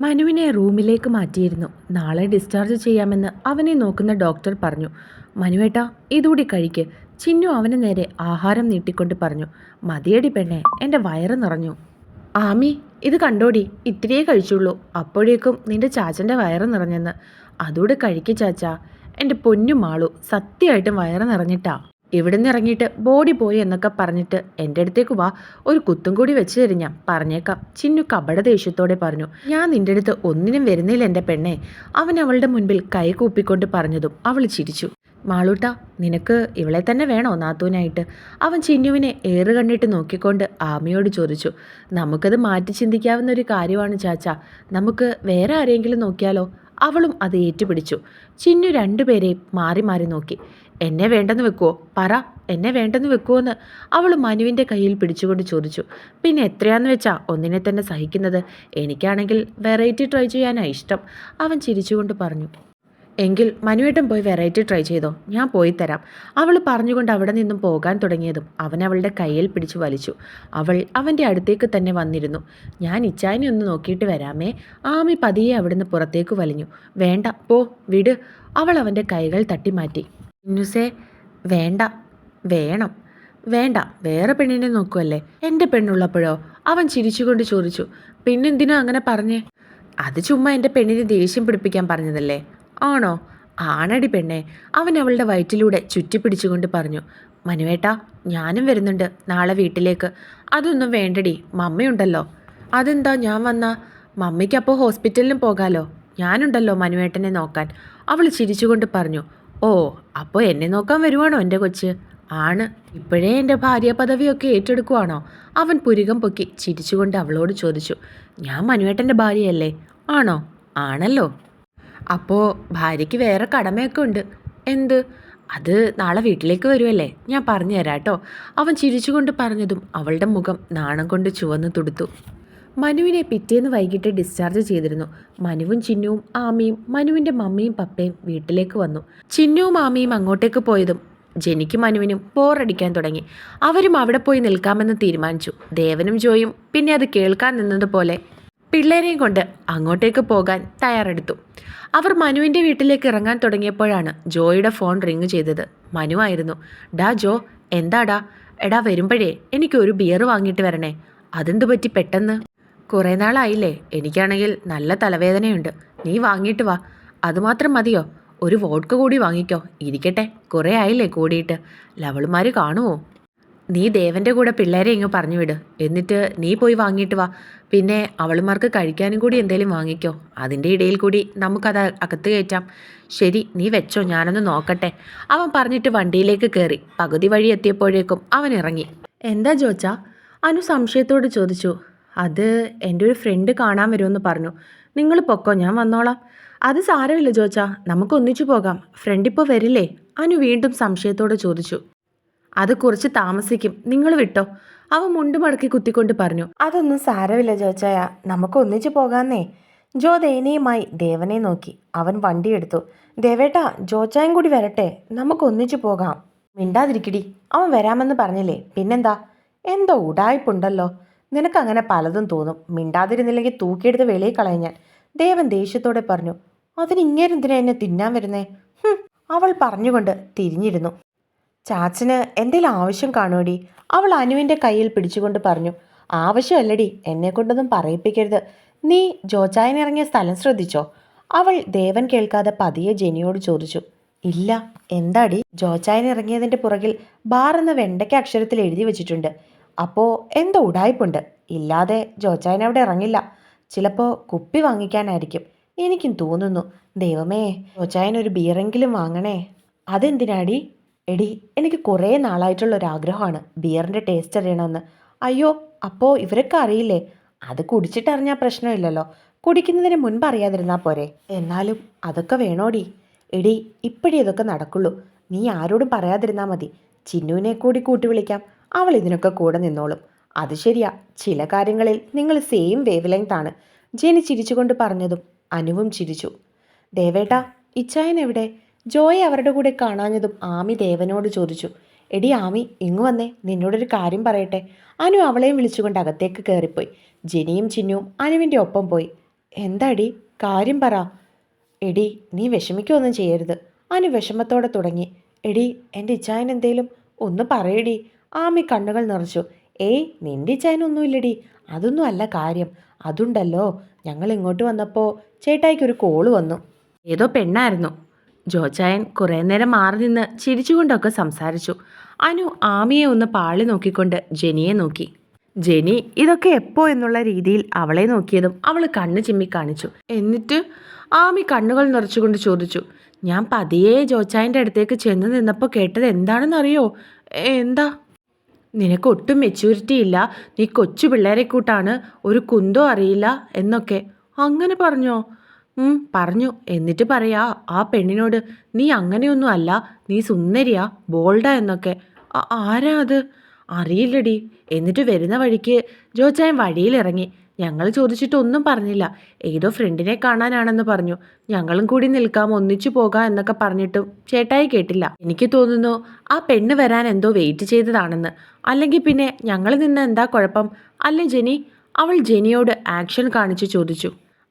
മനുവിനെ റൂമിലേക്ക് മാറ്റിയിരുന്നു. നാളെ ഡിസ്ചാർജ് ചെയ്യാമെന്ന് അവനെ നോക്കുന്ന ഡോക്ടർ പറഞ്ഞു. മനുവേട്ടാ ഇതുകൂടി കഴിക്ക്. ചിന്നു അവന് നേരെ ആഹാരം നീട്ടിക്കൊണ്ട് പറഞ്ഞു. മതിയടി പെണ്ണെ എന്റെ വയറ് നിറഞ്ഞു. ആമി ഇത് കണ്ടോടി ഇത്രയേ കഴിച്ചുള്ളൂ. അപ്പോഴേക്കും നിന്റെ ചാച്ചന്റെ വയറ് നിറഞ്ഞെന്ന്. അതുകൂടെ കഴിക്ക് ചാച്ച. എന്റെ പൊന്നു മാളു സത്യമായിട്ടും വയറ് നിറഞ്ഞിട്ടാ. ഇവിടുന്ന് ഇറങ്ങിയിട്ട് ബോഡി പോയി എന്നൊക്കെ പറഞ്ഞിട്ട് എന്റെ അടുത്തേക്ക് വാ. ഒരു കുത്തും കൂടി വെച്ച് തരും പറഞ്ഞേക്കാം. ചിന്നു കപട ദേഷ്യത്തോടെ പറഞ്ഞു. ഞാൻ നിന്റെ അടുത്ത് ഒന്നിനും വരുന്നില്ല എന്റെ പെണ്ണെ. അവൻ അവളുടെ മുൻപിൽ കൈ കൂപ്പിക്കൊണ്ട് പറഞ്ഞതും അവൾ ചിരിച്ചു. മാളൂട്ട നിനക്ക് ഇവളെ തന്നെ വേണോ നാത്തൂനായിട്ട്? അവൻ ചിന്നുവിനെ ഏറ് കണ്ടിട്ട് നോക്കിക്കൊണ്ട് ആമയോട് ചോദിച്ചു. നമുക്കത് മാറ്റി ചിന്തിക്കാവുന്ന ഒരു കാര്യമാണ് ചാച്ച. നമുക്ക് വേറെ ആരെങ്കിലും നോക്കിയാലോ? അവളും അത് ഏറ്റുപിടിച്ചു. ചിന്നു രണ്ടുപേരെയും മാറി മാറി നോക്കി. എന്നെ വേണ്ടെന്ന് വെക്കുവോ? പറ എന്നെ വേണ്ടെന്ന് വെക്കുവോന്ന്. അവൾ മനുവിന്റെ കയ്യിൽ പിടിച്ചുകൊണ്ട് ചോദിച്ചു. പിന്നെ എത്രയാന്ന് വെച്ചാ ഒന്നിനെ തന്നെ സഹിക്കുന്നത്? എനിക്കാണെങ്കിൽ വെറൈറ്റി ട്രൈ ചെയ്യാനാണ് ഇഷ്ടം. അവൻ ചിരിച്ചുകൊണ്ട് പറഞ്ഞു. എങ്കിൽ മനുവേട്ടൻ പോയി വെറൈറ്റി ട്രൈ ചെയ്തോ? ഞാൻ പോയി തരാം. അവൾ പറഞ്ഞുകൊണ്ട് അവിടെ നിന്നും പോകാൻ തുടങ്ങിയതും അവൻ അവളുടെ കയ്യിൽ പിടിച്ചു വലിച്ചു. അവൾ അവന്റെ അടുത്തേക്ക് തന്നെ വന്നിരുന്നു. ഞാൻ ഇച്ചായനെ ഒന്ന് നോക്കിയിട്ട് വരാമേ. ആമി പതിയെ അവിടുന്ന് പുറത്തേക്ക് വലിഞ്ഞു. വേണ്ട പോ വിട്. അവൾ അവന്റെ കൈകൾ തട്ടിമാറ്റി ന്യൂസേ വേണ്ട വേണം. വേണ്ട വേറെ പെണ്ണിനെ നോക്കുമല്ലേ എന്റെ പെണ്ണുള്ളപ്പോഴോ? അവൻ ചിരിച്ചുകൊണ്ട് ചോദിച്ചു. പിന്നെന്തിനാ അങ്ങനെ പറഞ്ഞേ? അത് ചുമ്മാ എന്റെ പെണ്ണിനെ ദേഷ്യം പിടിപ്പിക്കാൻ പറഞ്ഞതല്ലേ? ആണോ? ആണടി പെണ്ണെ. അവൻ അവളുടെ വയറ്റിലൂടെ ചുറ്റിപ്പിടിച്ചുകൊണ്ട് പറഞ്ഞു. മനുവേട്ട ഞാനും വരുന്നുണ്ട് നാളെ വീട്ടിലേക്ക്. അതൊന്നും വേണ്ടടി മമ്മയുണ്ടല്ലോ. അതെന്താ ഞാൻ വന്നാ? മമ്മിക്കപ്പോൾ ഹോസ്പിറ്റലിലും പോകാലോ? ഞാനുണ്ടല്ലോ മനുവേട്ടനെ നോക്കാൻ. അവൾ ചിരിച്ചുകൊണ്ട് പറഞ്ഞു. ഓ അപ്പോൾ എന്നെ നോക്കാൻ വരുവാണോ എന്റെ കൊച്ച്? ആണ്. ഇപ്പോഴേ എന്റെ ഭാര്യ പദവിയൊക്കെ ഏറ്റെടുക്കുവാണോ? അവൻ പുരികം പൊക്കി ചിരിച്ചുകൊണ്ട് അവളോട് ചോദിച്ചു. ഞാൻ മനുവേട്ടന്റെ ഭാര്യയല്ലേ? ആണോ? ആണല്ലോ. അപ്പോൾ ഭാര്യയ്ക്ക് വേറെ കടമയൊക്കെ ഉണ്ട്. എന്ത്? അത് നാളെ വീട്ടിലേക്ക് വരുമല്ലേ ഞാൻ പറഞ്ഞു കേട്ടോ. അവൻ ചിരിച്ചുകൊണ്ട് പറഞ്ഞതും അവളുടെ മുഖം നാണം കൊണ്ട് ചുവന്ന് തുടുത്തു. മനുവിനെ പിറ്റേന്ന് വൈകിട്ട് ഡിസ്ചാർജ് ചെയ്തിരുന്നു. മനുവും ചിന്നുവും ആമയും മനുവിന്റെ മമ്മിയും പപ്പയും വീട്ടിലേക്ക് വന്നു. ചിന്നുവും ആമയും അങ്ങോട്ടേക്ക് പോയതും ജനിക്കും മനുവിനും ബോറടിക്കാൻ തുടങ്ങി. അവരും അവിടെ പോയി നിൽക്കാമെന്ന് തീരുമാനിച്ചു. ദേവനും ജോയും പിന്നെ അത് കേൾക്കാൻ നിന്നതുപോലെ പിള്ളേരെയും കൊണ്ട് അങ്ങോട്ടേക്ക് പോകാൻ തയ്യാറെടുത്തു. അവർ മനുവിന്റെ വീട്ടിലേക്ക് ഇറങ്ങാൻ തുടങ്ങിയപ്പോഴാണ് ജോയുടെ ഫോൺ റിങ് ചെയ്തത്. മനു ആയിരുന്നു. ഡാ ജോ എന്താടാ എടാ വരുമ്പോഴേ എനിക്ക് ഒരു ബിയർ വാങ്ങിയിട്ട് വരണേ. അതെന്തു പറ്റി പെട്ടെന്ന്? കുറേ നാളായില്ലേ. എനിക്കാണെങ്കിൽ നല്ല തലവേദനയുണ്ട്. നീ വാങ്ങിയിട്ട് വാ. അതുമാത്രം മതിയോ? ഒരു വോഡ്ക കൂടി വാങ്ങിക്കോ. ഇരിക്കട്ടെ. കുറേ ആയില്ലേ കൂടിയിട്ട്. ലവളുമാർ കാണുമോ നീ ദേവന്റെ കൂടെ പിള്ളേരെ ഇങ്ങ് പറഞ്ഞു വിട്. എന്നിട്ട് നീ പോയി വാങ്ങിയിട്ട് വാ. പിന്നെ അവളുമാർക്ക് കഴിക്കാനും കൂടി എന്തേലും വാങ്ങിക്കോ. അതിന്റെ ഇടയിൽ കൂടി നമുക്കത് അകത്ത് കയറ്റാം. ശരി നീ വെച്ചോ. ഞാനൊന്ന് നോക്കട്ടെ. അവൻ പറഞ്ഞിട്ട് വണ്ടിയിലേക്ക് കയറി പകുതി വഴി എത്തിയപ്പോഴേക്കും അവൻ ഇറങ്ങി. എന്താ ചോദിച്ചാ അനു സംശയത്തോട് ചോദിച്ചു. അത് എന്റെ ഒരു ഫ്രണ്ട് കാണാൻ വരുമെന്ന് പറഞ്ഞു. നിങ്ങൾ പൊക്കോ ഞാൻ വന്നോളാം. അത് സാരമില്ല ചോദിച്ചാ നമുക്ക് ഒന്നിച്ചു പോകാം. ഫ്രണ്ട് ഇപ്പോൾ വരില്ലേ? അനു വീണ്ടും സംശയത്തോടെ ചോദിച്ചു. അത് കുറച്ച് താമസിക്കും. നിങ്ങൾ വിട്ടോ. അവൻ മുണ്ട് മടക്കി കുത്തിക്കൊണ്ട് പറഞ്ഞു. അതൊന്നും സാരമില്ല ജോച്ചായ നമുക്ക് ഒന്നിച്ചു പോകാന്നേ. ജോ ദയനീയമായി ദേവനെ നോക്കി. അവൻ വണ്ടിയെടുത്തു ദേവേട്ടാ ജോച്ചായും കൂടി വരട്ടെ. നമുക്ക് ഒന്നിച്ചു പോകാം. മിണ്ടാതിരിക്കടി. അവൻ വരാമെന്ന് പറഞ്ഞില്ലേ. പിന്നെന്താ? എന്തോ ഉടായ്പുണ്ടല്ലോ. നിനക്കങ്ങനെ പലതും തോന്നും. മിണ്ടാതിരുന്നില്ലെങ്കിൽ തൂക്കിയെടുത്ത് വെളിയിൽ കളയാൻ ഞാൻ. ദേവൻ ദേഷ്യത്തോടെ പറഞ്ഞു അതിന് എന്തിനാ എന്നെ തിന്നാൻ വരുന്നേ? അവൾ പറഞ്ഞുകൊണ്ട് തിരിഞ്ഞിരുന്നു. ചാച്ചന് എന്തെങ്കിലും ആവശ്യം കാണുമടി അവൾ അനുവിന്റെ കയ്യിൽ പിടിച്ചുകൊണ്ട് പറഞ്ഞു ആവശ്യമല്ലടി എന്നെ കൊണ്ടൊന്നും പറയിപ്പിക്കരുത്. നീ ജോച്ചായൻ ഇറങ്ങിയ സ്ഥലം ശ്രദ്ധിച്ചോ? അവൾ ദേവൻ കേൾക്കാതെ പതിയെ ജെനിയോട് ചോദിച്ചു ഇല്ല എന്താടി? ജോച്ചായൻ ഇറങ്ങിയതിന്റെ പുറകിൽ ബാർ എന്ന വെണ്ടയ്ക്ക അക്ഷരത്തിൽ എഴുതി വെച്ചിട്ടുണ്ട്. അപ്പോൾ എന്തോ ഉടായ്പുണ്ട്. ഇല്ലാതെ ജോച്ചായൻ അവിടെ ഇറങ്ങില്ല. ചിലപ്പോൾ കുപ്പി വാങ്ങിക്കാനായിരിക്കും. എനിക്കും തോന്നുന്നു. ദൈവമേ ജോച്ചായൻ ഒരു ബിയറെങ്കിലും വാങ്ങണേ. അതെന്തിനാടി? എടി എനിക്ക് കുറേ നാളായിട്ടുള്ള ഒരു ആഗ്രഹമാണ് ബിയറിന്റെ ടേസ്റ്റ് അറിയണമെന്ന്. അയ്യോ അപ്പോൾ ഇവരൊക്കെ അറിയില്ലേ? അത് കുടിച്ചിട്ടറിഞ്ഞാൽ പ്രശ്നമില്ലല്ലോ. കുടിക്കുന്നതിന് മുൻപ് അറിയാതിരുന്നാൽ പോരെ. എന്നാലും അതൊക്കെ വേണോടി. എടി ഇപ്പോഴേ ഇതൊക്കെ നടക്കുള്ളൂ. നീ ആരോടും പറയാതിരുന്നാൽ മതി. ചിന്നുവിനെ കൂടി കൂട്ടി വിളിക്കാം. അവൾ ഇതിനൊക്കെ കൂടെ നിന്നോളും. അത് ശരിയാ. ചില കാര്യങ്ങളിൽ നിങ്ങൾ സെയിം വേവ് ലെങ്ത് ആണ്. ജെനി ചിരിച്ചുകൊണ്ട് പറഞ്ഞതും അനുവും ചിരിച്ചു. ദേവേട്ട ഇച്ചായൻ എവിടെ? ജോയെ അവരുടെ കൂടെ കാണാഞ്ഞതും ആമി ദേവനോട് ചോദിച്ചു. എടി ആമി ഇങ്ങു വന്നേ. നിന്നോടൊരു കാര്യം പറയട്ടെ. അനു അവളെയും വിളിച്ചുകൊണ്ട് അകത്തേക്ക് കയറിപ്പോയി. ജെനിയും ചിന്നുവും അനുവിന്റെ ഒപ്പം പോയി. എന്താടി? കാര്യം പറ. എടി നീ വിഷമിക്കൊന്നും ചെയ്യരുത്. അനു വിഷമത്തോടെ തുടങ്ങി. എടി എന്റെ ഇച്ചായൻ എന്തേലും ഒന്ന് പറയടി. ആമി കണ്ണുകൾ നിറച്ചു. ഏയ് നിന്റെ ചേനൊന്നുമില്ലടി. അതൊന്നും അല്ല കാര്യം. അതുണ്ടല്ലോ. ഞങ്ങൾ ഇങ്ങോട്ട് വന്നപ്പോൾ ചേട്ടായിക്ക് ഒരു കോൾ വന്നു. ഏതോ പെണ്ണായിരുന്നു. ജോച്ചായൻ കുറേ നേരം മാറി നിന്ന് ചിരിച്ചുകൊണ്ടൊക്കെ സംസാരിച്ചു. അനു ആമിയെ ഒന്ന് പാളി നോക്കിക്കൊണ്ട് ജെനിയെ നോക്കി. ജെനി ഇതൊക്കെ എപ്പോ എന്നുള്ള രീതിയിൽ അവളെ നോക്കിയതും അവൾ കണ്ണ് ചിമ്മി കാണിച്ചു. എന്നിട്ട് ആമി കണ്ണുകൾ നിറച്ചുകൊണ്ട് ചോദിച്ചു. ഞാൻ പതിയെ ജോച്ചായന്റെ അടുത്തേക്ക് ചെന്ന് നിന്നപ്പോൾ കേട്ടത് എന്താണെന്നറിയോ? എന്താ? നിനക്ക് ഒട്ടും മെച്യൂരിറ്റി ഇല്ല. നീ കൊച്ചു പിള്ളേരെ കൂട്ടാണ്. ഒരു കുന്തോ അറിയില്ല എന്നൊക്കെ. അങ്ങനെ പറഞ്ഞോ? പറഞ്ഞു. എന്നിട്ട് പറയാ ആ പെണ്ണിനോട് നീ അങ്ങനെയൊന്നും അല്ല. നീ സുന്ദരിയാ ബോൾഡാ എന്നൊക്കെ. ആരാ അത്? അറിയില്ലടി. എന്നിട്ട് വരുന്ന വഴിക്ക് ജോച്ചായൻ വഴിയിലിറങ്ങി. ഞങ്ങൾ ചോദിച്ചിട്ടൊന്നും പറഞ്ഞില്ല. ഏതോ ഫ്രണ്ടിനെ കാണാനാണെന്ന് പറഞ്ഞു. ഞങ്ങളും കൂടി നിൽക്കാം ഒന്നിച്ചു പോകാം എന്നൊക്കെ പറഞ്ഞിട്ടും ചേട്ടായി കേട്ടില്ല. എനിക്ക് തോന്നുന്നു ആ പെണ്ണ് വരാൻ എന്തോ വെയിറ്റ് ചെയ്തതാണെന്ന്. അല്ലെങ്കിൽ പിന്നെ ഞങ്ങൾ നിന്ന് എന്താ കുഴപ്പം? അല്ലേ ജെനി? അവൾ ജെനിയോട് ആക്ഷൻ കാണിച്ചു ചോദിച്ചു.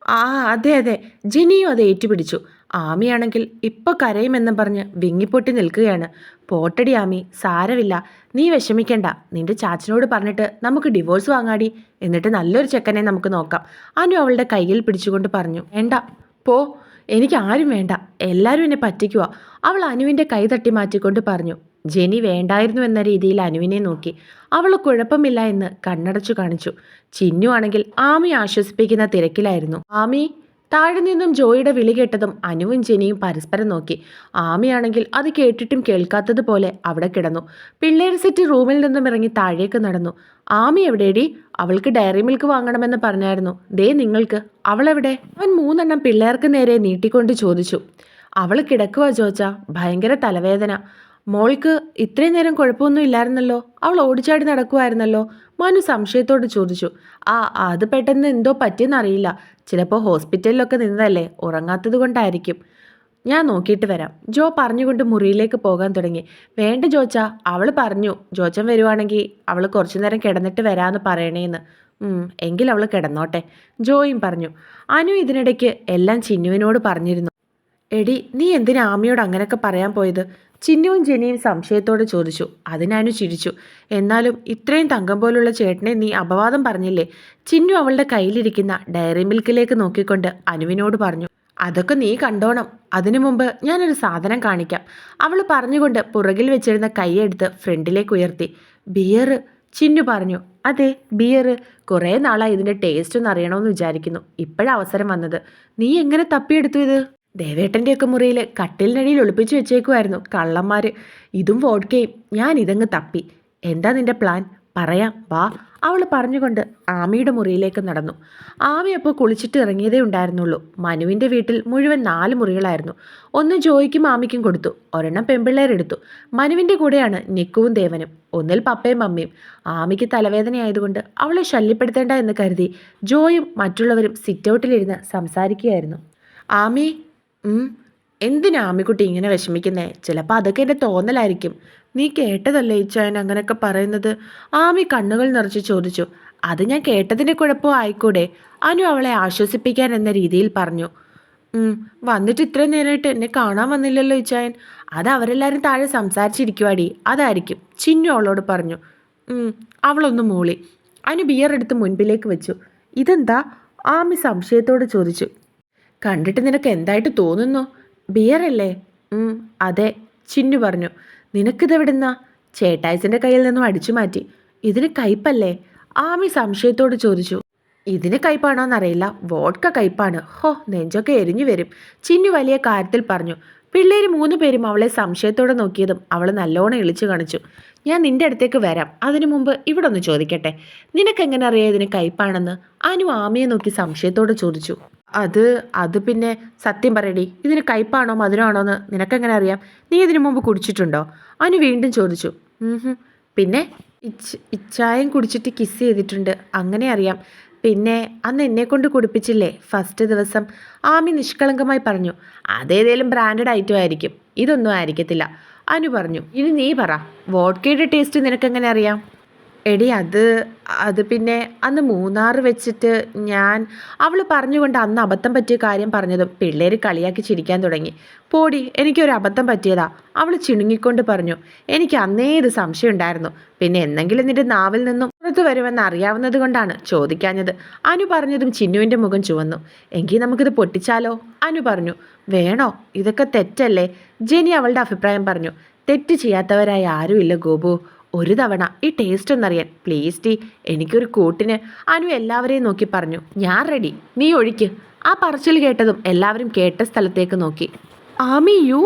ആ അതെ അതെ. ജെനിയും അത് ഏറ്റുപിടിച്ചു. ആമിയാണെങ്കിൽ ഇപ്പൊ കരയുമെന്നും പറഞ്ഞ് വിങ്ങിപ്പൊട്ടി നിൽക്കുകയാണ്. പോട്ടടി ആമി സാരമില്ല നീ വിഷമിക്കണ്ട. നിന്റെ ചാച്ചനോട് പറഞ്ഞിട്ട് നമുക്ക് ഡിവോഴ്സ് വാങ്ങാടി. എന്നിട്ട് നല്ലൊരു ചെക്കനെ നമുക്ക് നോക്കാം. അനു അവളുടെ കയ്യിൽ പിടിച്ചുകൊണ്ട് പറഞ്ഞു വേണ്ട പോ. എനിക്ക് ആരും വേണ്ട. എല്ലാവരും എന്നെ പറ്റിക്കുക അവൾ അനുവിന്റെ കൈ തട്ടി മാറ്റിക്കൊണ്ട് പറഞ്ഞു ജെനി വേണ്ടായിരുന്നു എന്ന രീതിയിൽ അനുവിനെ നോക്കി. അവൾ കുഴപ്പമില്ല എന്ന് കണ്ണടച്ചു കാണിച്ചു. ചിന്നു ആണെങ്കിൽ ആമി ആശ്വസിപ്പിക്കുന്ന തിരക്കിലായിരുന്നു. ആമി താഴെ നിന്നും ജോയിയുടെ വിളി കേട്ടതും അനുവും ജെനിയും പരസ്പരം നോക്കി. ആമയാണെങ്കിൽ അത് കേട്ടിട്ടും കേൾക്കാത്തതുപോലെ അവിടെ കിടന്നു. പിള്ളേർ സെറ്റ് റൂമിൽ നിന്നും ഇറങ്ങി താഴേക്ക് നടന്നു. ആമി എവിടെയടി അവൾക്ക് ഡയറി മിൽക്ക് വാങ്ങണമെന്ന് പറഞ്ഞായിരുന്നു. ദേ നിങ്ങൾക്ക്. അവളെവിടെ? അവൻ മൂന്നെണ്ണം പിള്ളേർക്ക് നേരെ നീട്ടിക്കൊണ്ട് ചോദിച്ചു. അവൾ കിടക്കുക ചോച്ച ഭയങ്കര തലവേദന. മോൾക്ക് ഇത്രയും നേരം കുഴപ്പമൊന്നും ഇല്ലായിരുന്നല്ലോ. അവൾ ഓടിച്ചാടി നടക്കുമായിരുന്നല്ലോ മനു സംശയത്തോട് ചോദിച്ചു. ആ അത് പെട്ടെന്ന് എന്തോ പറ്റിയെന്നറിയില്ല. ചിലപ്പോൾ ഹോസ്പിറ്റലിലൊക്കെ നിന്നതല്ലേ? ഉറങ്ങാത്തത് കൊണ്ടായിരിക്കും. ഞാൻ നോക്കിയിട്ട് വരാം. ജോ പറഞ്ഞുകൊണ്ട് മുറിയിലേക്ക് പോകാൻ തുടങ്ങി. വേണ്ട ജോച്ച അവൾ പറഞ്ഞു. ജോച്ചൻ വരുവാണെങ്കിൽ അവൾ കുറച്ചു നേരം കിടന്നിട്ട് വരാമെന്ന് പറയണേന്ന്. എങ്കിൽ അവൾ കിടന്നോട്ടെ. ജോയും പറഞ്ഞു. അനു ഇതിനിടയ്ക്ക് എല്ലാം ചിന്നുവിനോട് പറഞ്ഞിരുന്നു. എടി നീ എന്തിനാ ആമിയോട് അങ്ങനെയൊക്കെ പറയാൻ പോയത്? ചിന്നുവും ജെനിയും സംശയത്തോടെ ചോദിച്ചു. അതിനു ചിരിച്ചു. എന്നാലും ഇത്രയും തങ്കം പോലുള്ള ചേട്ടനെ നീ അപവാദം പറഞ്ഞില്ലേ? ചിന്നു അവളുടെ കയ്യിലിരിക്കുന്ന ഡയറി മിൽക്കിലേക്ക് നോക്കിക്കൊണ്ട് അനുവിനോട് പറഞ്ഞു. അതൊക്കെ നീ കണ്ടോണം. അതിനു മുമ്പ് ഞാനൊരു സാധനം കാണിക്കാം. അവൾ പറഞ്ഞുകൊണ്ട് പുറകിൽ വെച്ചിരുന്ന കൈയെടുത്ത് ഫ്രണ്ടിലേക്ക് ഉയർത്തി. ബിയർ ചിന്നു പറഞ്ഞു. അതെ ബിയർ. കുറേ നാളായി ഇതിന്റെ ടേസ്റ്റ് ഒന്ന് അറിയണമെന്ന് വിചാരിക്കുന്നു. ഇപ്പോഴവസരം വന്നത്. നീ എങ്ങനെ തപ്പിയെടുത്തു ഇത്? ദേവേട്ടന്റെയൊക്കെ മുറിയിൽ കട്ടിലിനടിയിൽ ഒളിപ്പിച്ചു വെച്ചേക്കുമായിരുന്നു കള്ളന്മാർ ഇതും വോഡ്കയും ഞാൻ ഇതങ്ങ് തപ്പി. എന്താ നിന്റെ പ്ലാൻ? പറയാം. വാ. അവൾ പറഞ്ഞുകൊണ്ട് ആമിയുടെ മുറിയിലേക്ക് നടന്നു. ആമി അപ്പോൾ കുളിച്ചിട്ട് ഇറങ്ങിയതേ ഉണ്ടായിരുന്നുള്ളൂ. മനുവിന്റെ വീട്ടിൽ മുഴുവൻ നാല് മുറികളായിരുന്നു. ഒന്ന് ജോയിക്കും ആമിക്കും കൊടുത്തു. ഒരെണ്ണം പെമ്പിള്ളേരെടുത്തു. മനുവിന്റെ കൂടെയാണ് നിക്കുവും ദേവനും. ഒന്നിൽ പപ്പയും മമ്മിയും. ആമിക്ക് തലവേദനയായതുകൊണ്ട് അവളെ ശല്യപ്പെടുത്തേണ്ട എന്ന് കരുതി ജോയും മറ്റുള്ളവരും സിറ്റൗട്ടിലിരുന്ന് സംസാരിക്കുകയായിരുന്നു. ആമി എന്തിനാ ആമിക്കുട്ടി ഇങ്ങനെ വിഷമിക്കുന്നേ? ചിലപ്പോൾ അതൊക്കെ എന്റെ തോന്നലായിരിക്കും. നീ കേട്ടതല്ലേ ഇച്ചായൻ അങ്ങനെയൊക്കെ പറയുന്നത്? ആമി കണ്ണുകൾ നിറച്ച് ചോദിച്ചു. അത് ഞാൻ കേട്ടതിന്റെ കുഴപ്പം ആയിക്കൂടെ? അനു അവളെ ആശ്വസിപ്പിക്കാൻ എന്ന രീതിയിൽ പറഞ്ഞു. വന്നിട്ട് ഇത്രയും നേരമായിട്ട് എന്നെ കാണാൻ വന്നില്ലല്ലോ ഇച്ചായൻ അത് അവരെല്ലാവരും താഴെ സംസാരിച്ചിരിക്കുവാടി. അതായിരിക്കും. ചിന്നു അവളോട് പറഞ്ഞു. അവളൊന്ന് മൂളി. അനു ബിയർ എടുത്ത് മുൻപിലേക്ക് വെച്ചു. ഇതെന്താ? ആമി സംശയത്തോട് ചോദിച്ചു. കണ്ടിട്ട് നിനക്ക് എന്തായിട്ട് തോന്നുന്നു? ബിയറല്ലേ? അതെ ചിന്നു പറഞ്ഞു. നിനക്കിതെവിടുന്നാ? ചേട്ടായസിന്റെ കയ്യിൽ നിന്നും അടിച്ചു മാറ്റി. ഇതിന് കയ്പല്ലേ? ആമി സംശയത്തോട് ചോദിച്ചു. ഇതിന് കയ്പാണോന്നറിയില്ല. വോഡ്ക കയ്പാണ്. ഹോ നെഞ്ചൊക്കെ എരിഞ്ഞു വരും. ചിന്നു വലിയ കാര്യത്തിൽ പറഞ്ഞു. പിള്ളേര് മൂന്ന് പേരും അവളെ സംശയത്തോടെ നോക്കിയതും അവൾ നല്ലോണം ഇളിച്ചു കാണിച്ചു. ഞാൻ നിന്റെ അടുത്തേക്ക് വരാം. അതിനു മുമ്പ് ഇവിടെ ഒന്ന് ചോദിക്കട്ടെ. നിനക്കെങ്ങനെ അറിയാം ഇതിന് കയ്പാണെന്ന്? അനു ആമിയെ നോക്കി സംശയത്തോടെ ചോദിച്ചു. അത് അത് പിന്നെ സത്യം പറയടി. ഇതിന് കയ്പാണോ മധുരമാണോ എന്ന് നിനക്കെങ്ങനെ അറിയാം? നീ ഇതിനു മുമ്പ് കുടിച്ചിട്ടുണ്ടോ? അനു വീണ്ടും ചോദിച്ചു. പിന്നെ ഇച്ച് ഇച്ചായം കുടിച്ചിട്ട് കിസ് ചെയ്തിട്ടുണ്ട്. അങ്ങനെ അറിയാം. പിന്നെ അന്ന് എന്നെ കൊണ്ട് കുടിപ്പിച്ചില്ലേ? ഫസ്റ്റ് ദിവസം ആമി നിഷ്കളങ്കമായി പറഞ്ഞു അതേതേലും ബ്രാൻഡഡ് ഐറ്റം ആയിരിക്കും. ഇതൊന്നും ആയിരിക്കത്തില്ല. അനു പറഞ്ഞു ഇനി നീ പറ. വോഡ്കയുടെ ടേസ്റ്റ് നിനക്കെങ്ങനെ അറിയാം? എടി അത് അത് പിന്നെ അന്ന് മൂന്നാർ വെച്ചിട്ട് ഞാൻ അവൾ പറഞ്ഞുകൊണ്ട് അന്ന് അബദ്ധം പറ്റിയ കാര്യം പറഞ്ഞതും പിള്ളേർ കളിയാക്കി ചിരിക്കാൻ തുടങ്ങി. പോടി എനിക്കൊരു അബദ്ധം പറ്റിയതാ. അവൾ ചിണുങ്ങിക്കൊണ്ട് പറഞ്ഞു എനിക്ക് അന്നേ ഇത് സംശയം ഉണ്ടായിരുന്നു. പിന്നെ എന്തെങ്കിലും നിന്റെ നാവിൽ നിന്നും പുറത്തു വരുമെന്ന് അറിയാവുന്നത് കൊണ്ടാണ് ചോദിക്കാഞ്ഞത്. അനു പറഞ്ഞതും ചിന്നുവിന്റെ മുഖം ചുവന്നു. എങ്കിൽ നമുക്കിത് പൊട്ടിച്ചാലോ? അനു പറഞ്ഞു. വേണോ? ഇതൊക്കെ തെറ്റല്ലേ? ജെനി അവളുടെ അഭിപ്രായം പറഞ്ഞു. തെറ്റ് ചെയ്യാത്തവരായി ആരുമില്ല ഗോപു. ഒരു തവണ ഈ ടേസ്റ്റ് ഒന്നറിയാൻ പ്ലീസ് ടീ എനിക്കൊരു കൂട്ടിന്. അനു എല്ലാവരെയും നോക്കി പറഞ്ഞു ഞാൻ റെഡി നീ ഒഴിക്ക്. ആ പറച്ചിൽ കേട്ടതും എല്ലാവരും കേട്ട സ്ഥലത്തേക്ക് നോക്കി. ആമി യു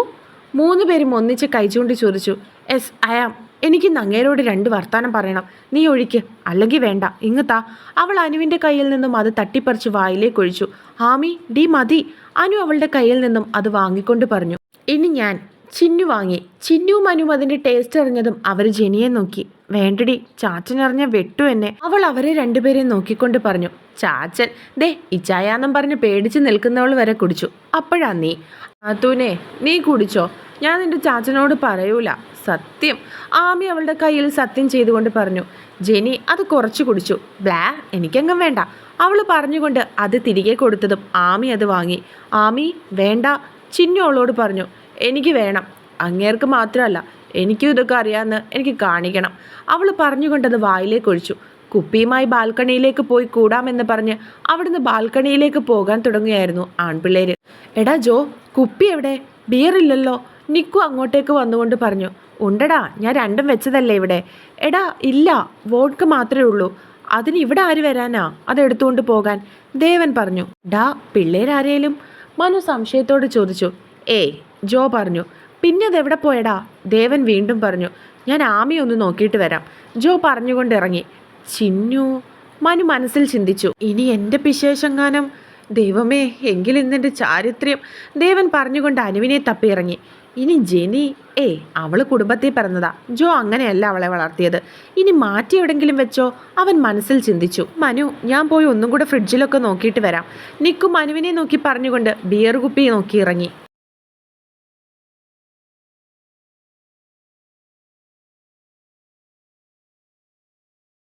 മൂന്ന് പേരും ഒന്നിച്ച് കൈചൂണ്ടി ചോദിച്ചു എസ് ആം എനിക്ക് നങ്ങേരോട് രണ്ട് വർത്താനം പറയണം. നീ ഒഴിക്ക്. അല്ലെങ്കിൽ വേണ്ട. ഇങ്ങത്താ അവൾ അനുവിന്റെ കയ്യിൽ നിന്നും അത് തട്ടിപ്പറിച്ച് വായിലേക്ക് ഒഴിച്ചു. ആമി ഡി മതി. അനു അവളുടെ കയ്യിൽ നിന്നും അത് വാങ്ങിക്കൊണ്ട് പറഞ്ഞു. ഇനി ഞാൻ ചിന്നു വാങ്ങി. ചിന്നുവും അനുവും അതിന്റെ ടേസ്റ്റ് അറിഞ്ഞതും അവർ ജെനിയെ നോക്കി. വേണ്ടടി ചാച്ചൻ ചാച്ചനറിഞ്ഞ വെട്ടു എന്നെ. അവൾ അവരെ രണ്ടുപേരെയും നോക്കിക്കൊണ്ട് പറഞ്ഞു ചാച്ചൻ ദേ ഇച്ചായാന്നും പറഞ്ഞ് പേടിച്ച് നിൽക്കുന്നവൾ വരെ കുടിച്ചു. അപ്പോഴാ നീ. അതൂനെ നീ കുടിച്ചോ? ഞാൻ നിന്റെ ചാച്ചനോട് പറയൂല. സത്യം. ആമി അവളുടെ കയ്യിൽ സത്യം ചെയ്തുകൊണ്ട് പറഞ്ഞു ജെനി അത് കുറച്ച് കുടിച്ചു. ബ്ലാ എനിക്കെങ്ങും വേണ്ട. അവൾ പറഞ്ഞുകൊണ്ട് അത് തിരികെ കൊടുത്തതും ആമി അത് വാങ്ങി. ആമി വേണ്ട. ചിന്നു അവളോട് പറഞ്ഞു എനിക്ക് വേണം. അങ്ങേർക്ക് മാത്രമല്ല എനിക്കും ഇതൊക്കെ അറിയാമെന്ന് എനിക്ക് കാണിക്കണം. അവൾ പറഞ്ഞുകൊണ്ടത് വായിലേക്ക് ഒഴിച്ചു. കുപ്പിയുമായി ബാൽക്കണിയിലേക്ക് പോയി കൂടാമെന്ന് പറഞ്ഞ് അവിടുന്ന് ബാൽക്കണിയിലേക്ക് പോകാൻ തുടങ്ങുകയായിരുന്നു ആൺപിള്ളേര്. എടാ ജോ കുപ്പി എവിടെ? ബിയർ ഇല്ലല്ലോ. നിക്കു അങ്ങോട്ടേക്ക് വന്നുകൊണ്ട് പറഞ്ഞു. ഉണ്ടടാ ഞാൻ രണ്ടും വെച്ചതല്ലേ ഇവിടെ. എടാ ഇല്ല വോഡ്ക്ക് മാത്രമേ ഉള്ളൂ. അതിന് ഇവിടെ ആര് വരാനാ? അതെടുത്തുകൊണ്ട് പോകാൻ. ദേവൻ പറഞ്ഞു. ഡാ പിള്ളേരാരേലും? മനു സംശയത്തോട് ചോദിച്ചു. ഏയ് ജോ പറഞ്ഞു പിന്നെ അതെവിടെ പോയടാ? ദേവൻ വീണ്ടും പറഞ്ഞു ഞാൻ ആമി ഒന്ന് നോക്കിയിട്ട് വരാം. ജോ പറഞ്ഞുകൊണ്ട് ഇറങ്ങി. ചിന്നു മനു മനസ്സിൽ ചിന്തിച്ചു ഇനി എന്റെ പിശേഷങ്ങാനം ദൈവമേ എങ്കിൽ ഇന്നെന്റെ ചാരിത്രം ദേവൻ പറഞ്ഞുകൊണ്ട് അനുവിനെ തപ്പിയിറങ്ങി ഇനി ജെനി ഏ അവൾ കുടുംബത്തിൽ പിറന്നതാ. ജോ അങ്ങനെയല്ല അവളെ വളർത്തിയത്. ഇനി മാറ്റി എവിടെങ്കിലും വെച്ചോ? അവൻ മനസ്സിൽ ചിന്തിച്ചു. മനു ഞാൻ പോയി ഒന്നും കൂടെ ഫ്രിഡ്ജിലൊക്കെ നോക്കിയിട്ട് വരാം. നിക്കു മനുവിനെ നോക്കി പറഞ്ഞുകൊണ്ട് ബിയർ കുപ്പി നോക്കി ഇറങ്ങി.